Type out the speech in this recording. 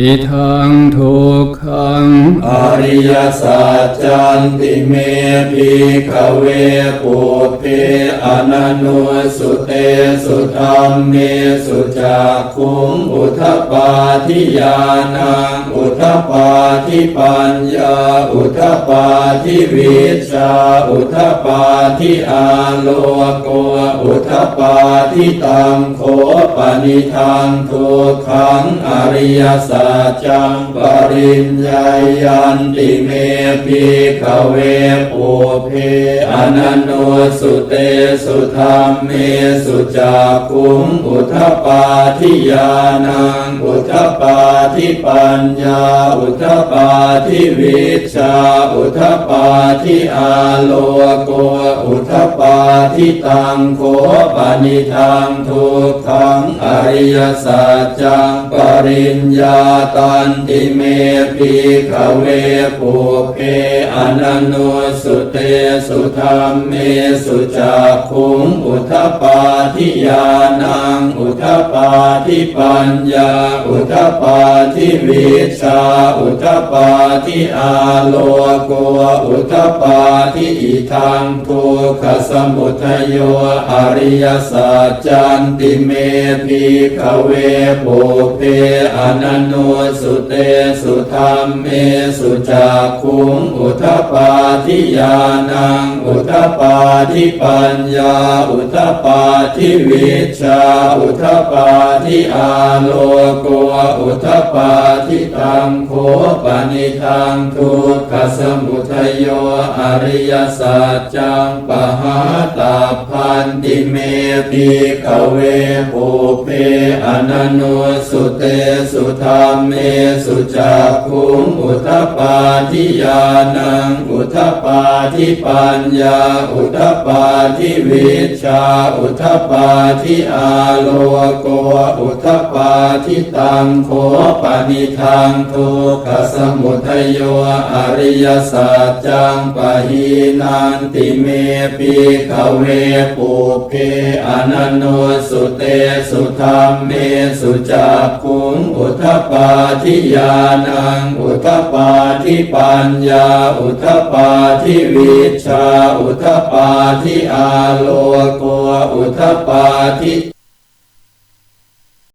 อิทังทุกขังอริยสัจจันติเมพิขเวปุเพอนันโนสุเตสุธรรมเมสุจักขุงอุทปาทิยานังอุทปาทิปัญญาอุทปาทิวิชาอุทปปาทิอาโลโก อุทปปาทิตังโคปนิทังทุกขังอริยสัจจังปริญญายันติเมปิขเวปุเพอนันโนสุเตสุธรรมเมสุจักขุงอุทปปาทิยานังอุทปปาทิปัญญาอุทปปาทิวิชาอุทปปาทิอาโลโกอุทปปาทิตังโคปนิทังทุกขังอริยสัจจังปริญญาตันติเมปิขเวปุเพอนันโนสุเตสุธรรมเมสุจักขุงอุทปปาทิยาน งอุทปปาทิปัญญาอุทปปาทิวิชาอุทปปาทิอาโลโกอุทปปาทิอิทังทุกขสมุทัยโยอริยสัจจันติเมปิขเวปุเพอนันโนสุเตสุธรรมเมสุจักขุงอุทปปาทิยานังอุทปปาทิปัญญา อุทปาทิวิชาอุทปาทิอาโลโกอุทปาทิตังโคปนิทังทุกขสมุทยโยอริยสัจจังปหาตาพันติเมติกเวปุเพ นันโนสุเตสุธรรมเมสุจักขุงอุทปปาทิยานังอุทปปาทิปัญญา อุทปปาทิวิชา อุทปาทิอาโลโก อุทปปาทิตังโคปนิทังทุกสมุทัยโยอริยสัจจังปะหีนันติเมปิขเวปุเพอนันโนสุเตสุธรรมเมสุจักขุงอุทปปาทิยานังอุทปปาทิปัญญาอุทปปาทิวิชาอุทปปาทิอาโลโกอุทปาทิ